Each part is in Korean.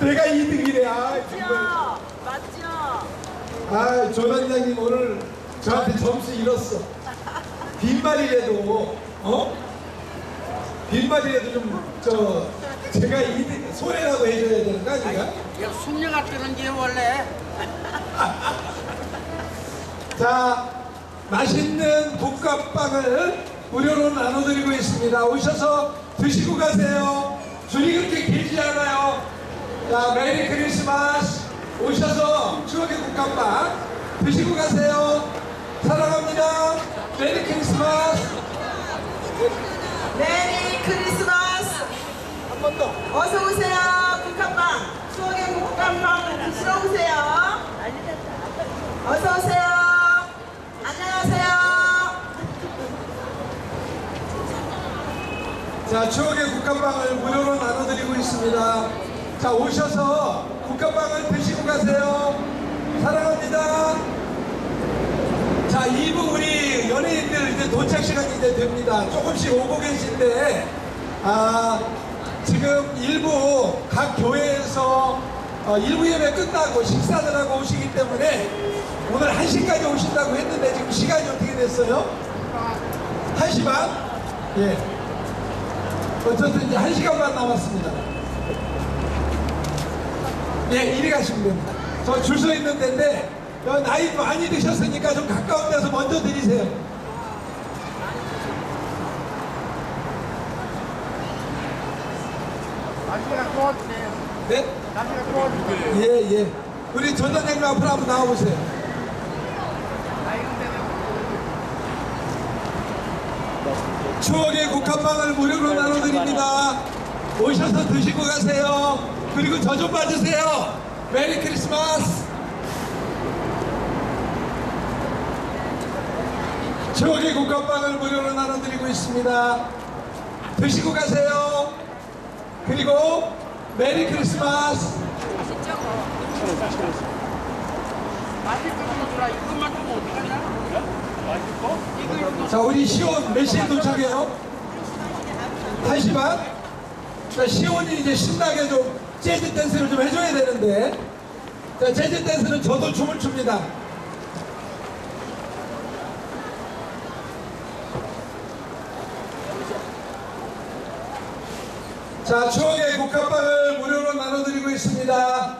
내가 2등이래. 아, 정말. 맞죠? 아, 조단장님 오늘 저한테 점수 잃었어. 빈말이라도, 어? 빈말이라도 좀, 저, 제가 2등, 손해라도 해줘야 되는 거 아닌가? 이거 숙녀가 뜨는 게 원래 자, 맛있는 볶음밥을 무료로 나눠드리고 있습니다. 오셔서 드시고 가세요. 줄이 그렇게 길지 않아요. 자, 메리 크리스마스. 오셔서 추억의 볶음밥 드시고 가세요. 사랑합니다. 메리 크리스마스. 메리 크리스마스! 한 번 더. 어서 오세요. 국화빵. 추억의 국화빵 드시러 오세요. 어서 오세요. 안녕하세요. 자, 추억의 국화빵을 무료로 나눠드리고 있습니다. 자, 오셔서 국화빵을 드시고 가세요. 사랑합니다. 자, 2부 우리 연예인들 이제 도착 시간이 이제 됩니다. 조금씩 오고 계신데, 아, 지금 일부 각 교회에서 어, 일부 예배 끝나고 식사를 하고 오시기 때문에 오늘 1시까지 오신다고 했는데 지금 시간이 어떻게 됐어요? 1시 반? 예. 어쨌든 이제 한 시간만 남았습니다. 네, 이리 가시면 됩니다. 저 줄 서 있는 데인데, 여 나이 많이 드셨으니까 좀 가까운 데서 먼저 드리세요. 날씨가 좋아지네요 네? 날씨가 좋아지네요 예, 예. 우리 전단장님 앞으로 한번 나와보세요. 추억의 국화빵을 무료로 나눠드립니다. 오셔서 드시고 가세요. 그리고 저 좀 봐주세요. 메리 크리스마스. 추억의 국화빵을 무료로 나눠드리고 있습니다. 드시고 가세요. 그리고 메리 크리스마스. 자, 우리 시온 몇 시에 도착해요? 1시 반? 자, 시온이 이제 신나게 좀 재즈 댄스를 좀 해줘야 되는데. 자, 재즈 댄스는 저도 춤을 춥니다. 자, 추억의 국화빵을 무료로 나눠드리고 있습니다.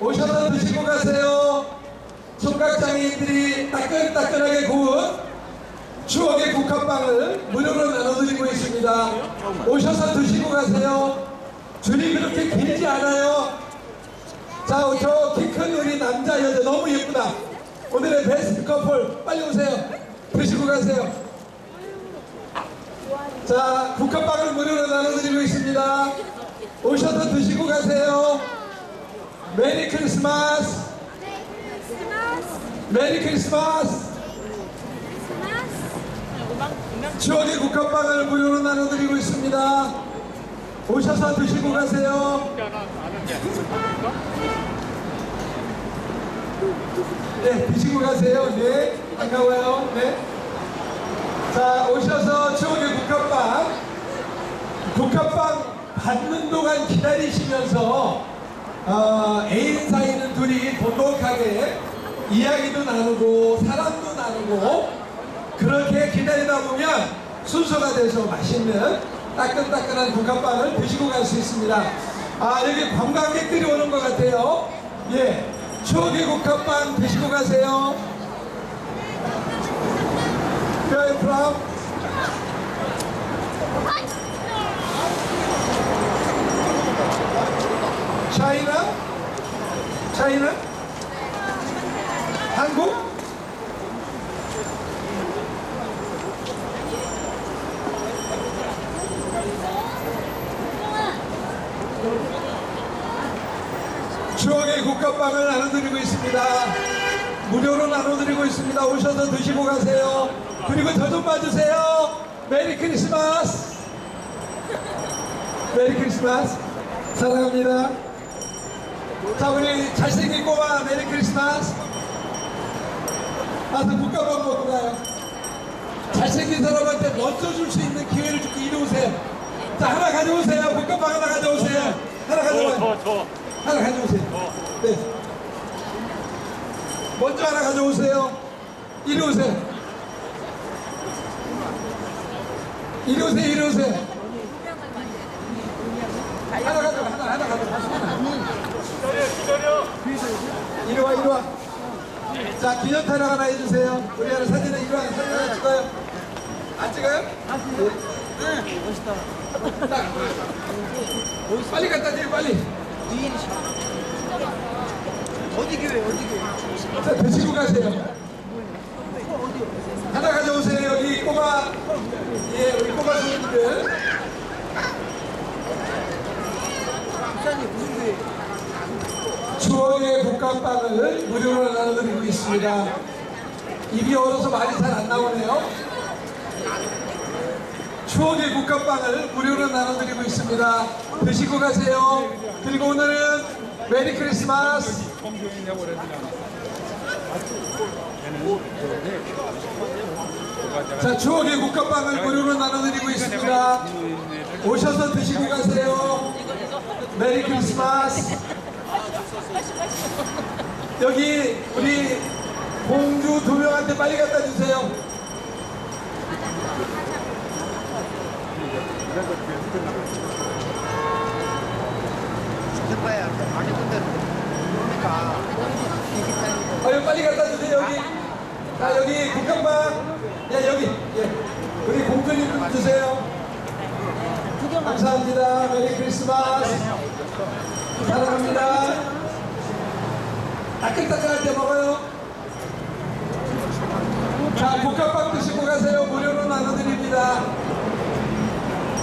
오셔서 드시고 가세요. 총각장애인들이 따끈따끈하게 구운 추억의 국화빵을 무료로 나눠드리고 있습니다. 오셔서 드시고 가세요. 줄이 그렇게 길지 않아요. 자, 저 키 큰 우리 남자, 여자 너무 예쁘다. 오늘의 베스트 커플 빨리 오세요. 드시고 가세요. 자, 국화빵을 무료로 나눠드리고 있습니다. 오셔서 드시고 가세요. 메리 크리스마스. 메리 크리스마스. 추억의 국화빵을 무료로 나눠드리고 있습니다. 오셔서 드시고 가세요. 네, 드시고 가세요. 네, 반가워요. 네. 자, 오셔서 추억의 국화빵. 국화빵 받는 동안 기다리시면서 어, 애인 사이는 둘이 돈독하게 이야기도 나누고 사랑도 나누고 그렇게 기다리다 보면 순서가 돼서 맛있는 따끈따끈한 국화빵을 드시고 갈 수 있습니다. 아 여기 관광객들이 오는 것 같아요. 예, 추억의 국화빵 드시고 가세요. Where are you from? 한국? 국화빵을 나눠드리고 있습니다. 무료로 나눠드리고 있습니다. 오셔서 드시고 가세요. 그리고 저 좀 봐주세요. 메리 크리스마스. 메리 크리스마스. 사랑합니다. 자, 우리 잘생긴 꼬마 메리 크리스마스. 와서 국화빵 먹고 가요. 잘생긴 사람한테 먼저 줄 수 있는 기회를 주고 이리 오세요. 자, 하나 가져오세요. 국화빵 하나 가져오세요. 하나 저, 저. 하나 가져오세요. 네. 먼저 하나 가져오세요. 이리 오세요. 이리 오세요, 이리 오세요. 하나 가져, 하나, 하나 가져. 이리 와, 이리 와. 자, 기념 촬영 하나 해주세요. 우리 하나 사진을 이리 와, 사진 하나 찍어요. 안 찍어요? 네. 멋있다. 딱. 빨리 갖다 드려, 빨리. 어디 교회 어디 교회? 자, 드시고 가세요. 하나 가져오세요. 여기 꼬마, 예, 우리 꼬마 손님들. 목사님 무슨 교회? 추억의 국감빵을 무료로 나눠드리고 있습니다. 입이 얼어서 말이 잘 안 나오네요. 추억의 국감빵을 무료로 나눠드리고 있습니다. 드시고 가세요. 그리고 오늘은 메리 크리스마스. 자, 추억의 국감빵을 무료로 나눠드리고 있습니다. 오셔서 드시고 가세요. 메리 크리스마스. 여기 우리 공주 두 명한테 빨리 갖다 주세요. 듣봐야 안 했던 대로 그러니까 어, 여기 빨리 갖다 주세요. 여기. 자, 여기 국감방. 야, 여기. 예. 우리 공주님 좀 주세요. 감사합니다. 메리 크리스마스. 사랑합니다. 따끈따끈할 때 먹어요. 자, 국감방 드시고 가세요. 무료로 나눠드립니다.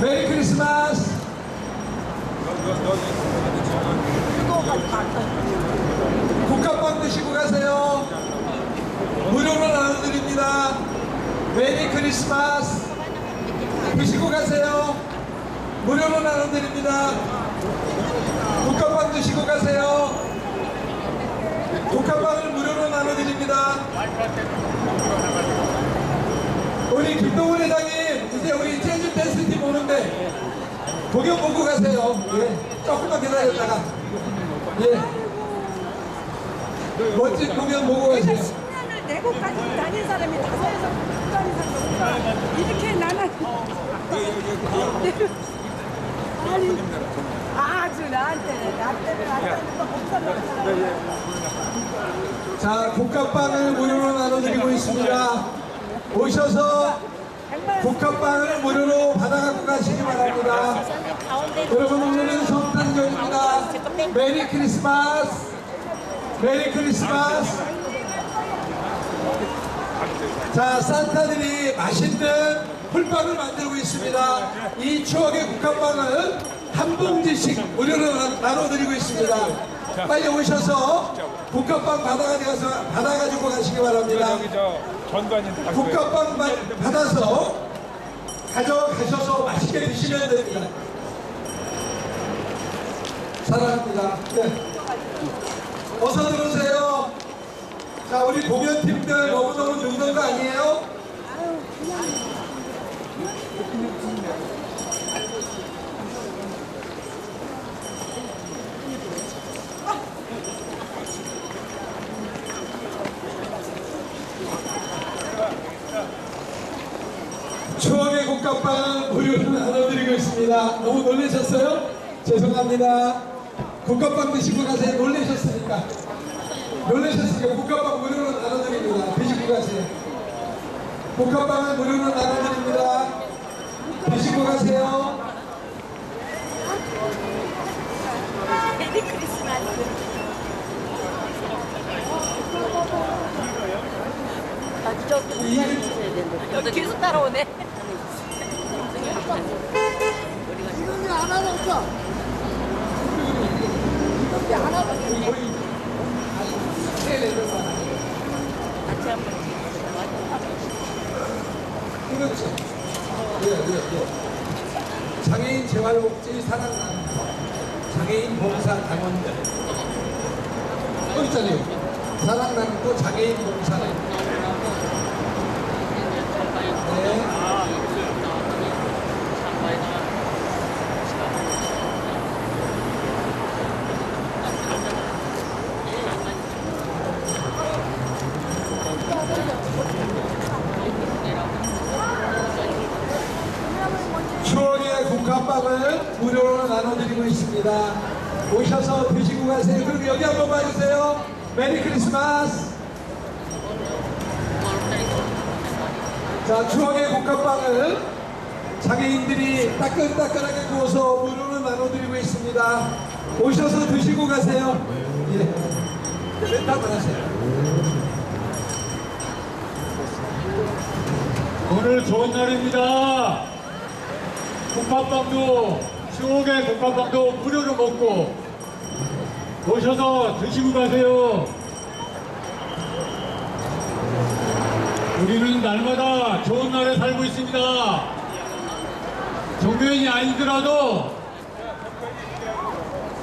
메리 크리스마스. 국감방 드시고 가세요. 무료로 나눠드립니다. 메리 크리스마스. 드시고 가세요. 무료로 나눠드립니다. 국감방 드시고 가세요. 국감방을 무료로 나눠드립니다. 우리 김동훈 회장님, 이제 우리 재즈 댄스팀 오는데 공연 보고 가세요. 예. 조금만 기다렸다가. 예. 멋진 공연 보고 가세요. 10년을 내고까지 다닌 사람이 다섯 여섯 다닌 사람이 이렇게 나는 아니 아주 나한테는 나 때문에 나한테 없었나 자, 국감빵을 무료로 나눠드리고 있습니다. 오셔서 국감빵을 무료로 받아갖고 가시기 바랍니다. 여러분 오늘은 성탄절입니다. 메리 크리스마스. 메리 크리스마스. 자, 산타들이 맛있는 풀빵을 만들고 있습니다. 이 추억의 국감빵을 한 봉지씩 무료로 나- 나눠드리고 있습니다. 빨리 오셔서 국감빵 받아가서 받아가지고 가시기 바랍니다. 여기 저 전관인 다 국감빵 바- 받아서 가져가셔서 맛있게 드시면 됩니다. 사랑합니다. 네. 어서 들어오세요. 자, 우리 공연팀들 너무너무 늦는 거 아니에요? 추억의 국감빵 무료로 나눠드리 고 있습니다. 너무 놀라셨어요? 죄송합니다. 국감빵 드시고 가세요. 놀라셨으니까. 놀라셨으니까 국감빵 무료로 나눠드립니다. 드시고 가세요. 국감빵을 무료로 나눠드립니다. 드시고 가세요. 메리 크리스마스 여기 계속 따라오네 하나도 없어. 이놈이 하나도 없어. 그렇죠. 예, 예, 예. 장애인 재활복지 사랑나눔 장애인 봉사 당원들 또 있잖아요. 사랑나눔도 장애인 봉사는 네. 오셔서 드시고 가세요. 그리고 여기 한번 봐주세요. 메리 크리스마스. 자, 추억의 국화빵을 장애인들이 따끈따끈하게 구워서 무료로 나눠드리고 있습니다. 오셔서 드시고 가세요. 예. 한번 하세요. 오늘 좋은 날입니다. 국밥빵도 추억의 국밥빵도 무료로 먹고 오셔서 드시고 가세요. 우리는 날마다 좋은 날에 살고 있습니다. 종교인이 아니더라도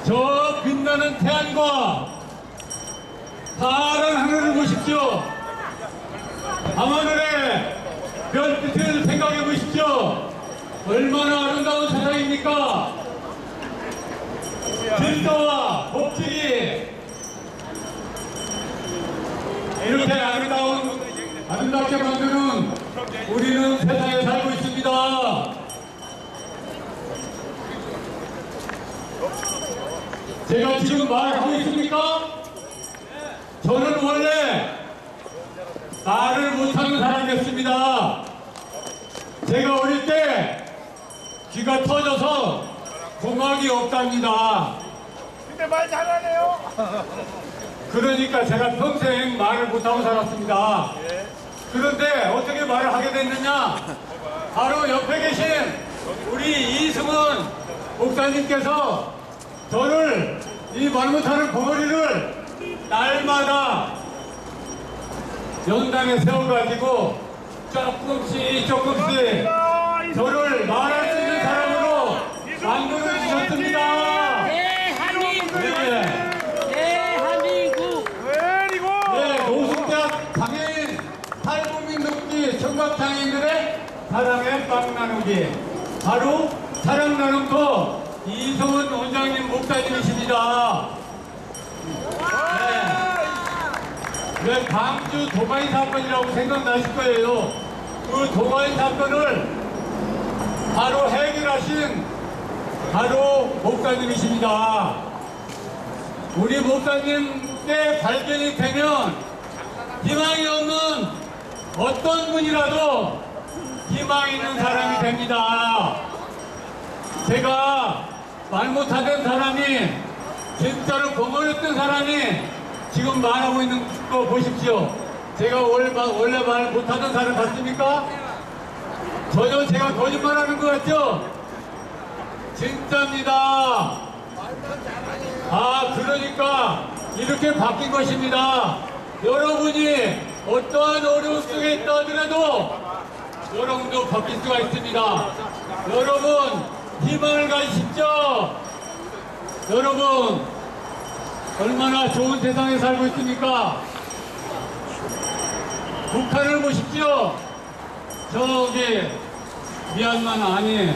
저 빛나는 태양과 파란 하늘을 보십시오. 밤하늘에 별빛을 생각해 보십시오. 얼마나 아름다운 세상입니까? 질서와 법칙이 이렇게 아름다운, 아름답게 만드는 우리는 세상에 살고 있습니다. 제가 지금 말하고 있습니까? 저는 원래 말을 못하는 사람이었습니다. 제가 어릴 때 귀가 터져서 고막이 없답니다. 근데 말 잘하네요. 그러니까 제가 평생 말을 못하고 살았습니다. 그런데 어떻게 말을 하게 됐느냐? 바로 옆에 계신 우리 이승훈 목사님께서 저를 이 말 못하는 벙어리를 날마다 연당에 세워가지고 조금씩 조금씩 저를 말할 수 있는 사람으로 만들어 주셨습니다. 대한민국 네. 대한민국 왜리고 네, 노숙자 장애인 탈북민 돕기 청각장애인들의 사랑의 빵 나누기 바로 사랑 나눔터 이성훈 원장님 목사님이십니다. 네. 네, 광주 도마인 사건이라고 생각나실 거예요. 그 도마인 사건을 바로 해결하신 바로 목사님이십니다. 우리 목사님께 발견이 되면 희망이 없는 어떤 분이라도 희망 있는 사람이 됩니다. 제가 말 못하던 사람이 진짜로 버거렸던 사람이 지금 말하고 있는 거 보십시오. 제가 원래, 마- 원래 말 못하던 사람 같습니까? 전혀 제가 거짓말하는 것 같죠? 진짜입니다. 아, 그러니까 이렇게 바뀐 것입니다. 여러분이 어떠한 어려움 속에 있다 하더라도 여러분도 바뀔 수가 있습니다. 여러분, 희망을 가지십시오. 여러분, 얼마나 좋은 세상에 살고 있습니까? 북한을 보십시오. 저기, 미얀마나 아니,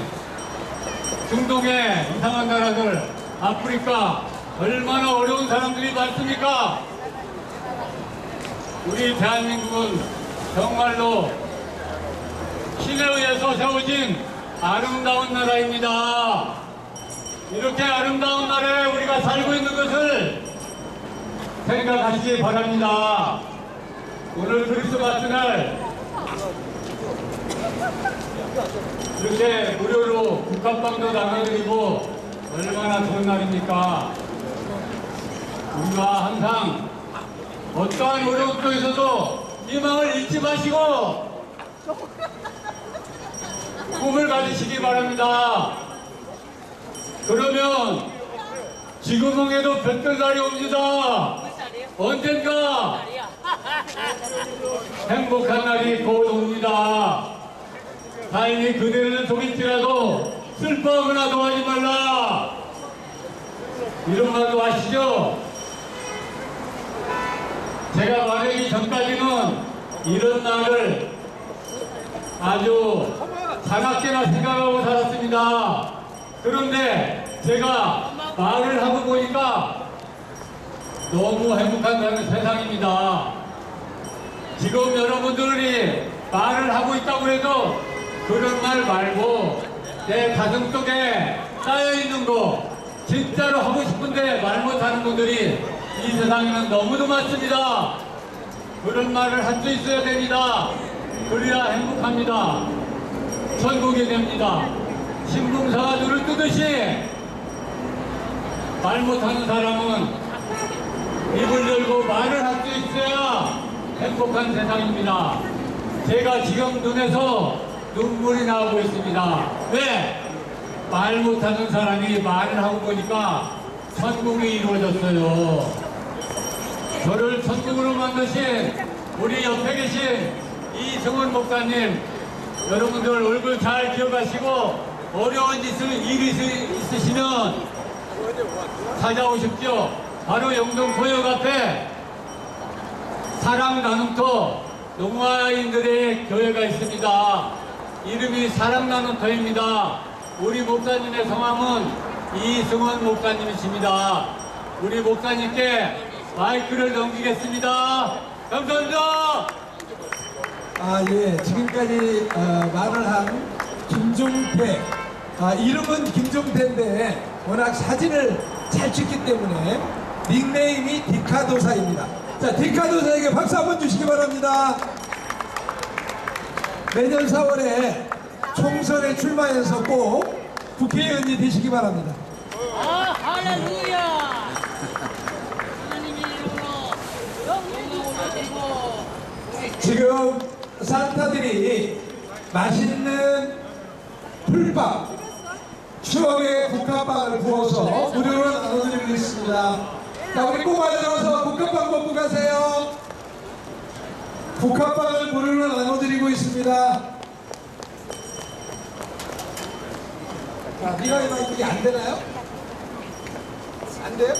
중동의 이상한 나라들, 아프리카, 얼마나 어려운 사람들이 많습니까? 우리 대한민국은 정말로 신에 의해서 세워진 아름다운 나라입니다. 이렇게 아름다운 나라에 우리가 살고 있는 것을 생각하시기 바랍니다. 오늘 크리스마스 날 이렇게 무료로 국화빵도 나눠드리고 얼마나 좋은 날입니까? 우리가 항상 어떠한 어려움 속에서도 희망을 잃지 마시고 꿈을 가지시기 바랍니다. 그러면 지구멍에도 별별 날이 옵니다. 언젠가 행복한 날이 곧 옵니다. 다행히 그대는 속일지라도 슬퍼하거나 도하지 말라. 이런 말도 아시죠? 제가 말하기 전까지는 이런 날을 아주 자나깨나 생각하고 살았습니다. 그런데 제가 말을 하고 보니까 너무 행복한 세상입니다. 지금 여러분들이 말을 하고 있다고 해도 그런 말 말고 내 가슴 속에 쌓여 있는 거 진짜로 하고 싶은데 분들이 이 세상에는 너무도 많습니다. 그런 말을 할 수 있어야 됩니다. 그래야 행복합니다. 천국이 됩니다. 신봉사가 눈을 뜨듯이 말 못하는 사람은 입을 열고 말을 할 수 있어야 행복한 세상입니다. 제가 지금 눈에서 눈물이 나오고 있습니다. 왜? 말 못하는 사람이 말을 하고 보니까 천국이 이루어졌어요. 저를 천국으로 만드신 우리 옆에 계신 이승원 목사님 여러분들 얼굴 잘 기억하시고 어려운 짓을 일이 있- 있으시면 찾아오십시오. 바로 영동 고역 앞에 사랑 나눔터 농화인들의 교회가 있습니다. 이름이 사랑 나눔터입니다. 우리 목사님의 성함은 이승원 목사님이십니다. 우리 목사님께 마이크를 넘기겠습니다. 감사합니다. 아, 예. 지금까지 어, 말을 한 김종태. 아, 이름은 김종태인데 워낙 사진을 잘 찍기 때문에 닉네임이 디카도사입니다. 자, 디카도사에게 박수 한번 주시기 바랍니다. 내년 4월에 총선에 출마해서 꼭 국회의원이 되시기 바랍니다. 아, 할렐루야. 하나님의 이름으로 영광을 올려드리고 지금 산타들이 맛있는 풀밥, 추억의 국화빵을 구워서 무료로 나눠드리겠습니다. 자, 우리 꼬마 들어서 국화빵 먹고 가세요. 국화빵을 무료로 나눠드리고 있습니다. 자, 미라 이 마이크가 안 되나요? 안 돼요?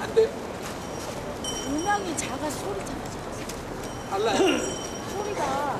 안 돼요? 음악이 작아 소리 작아 달라요. 소리가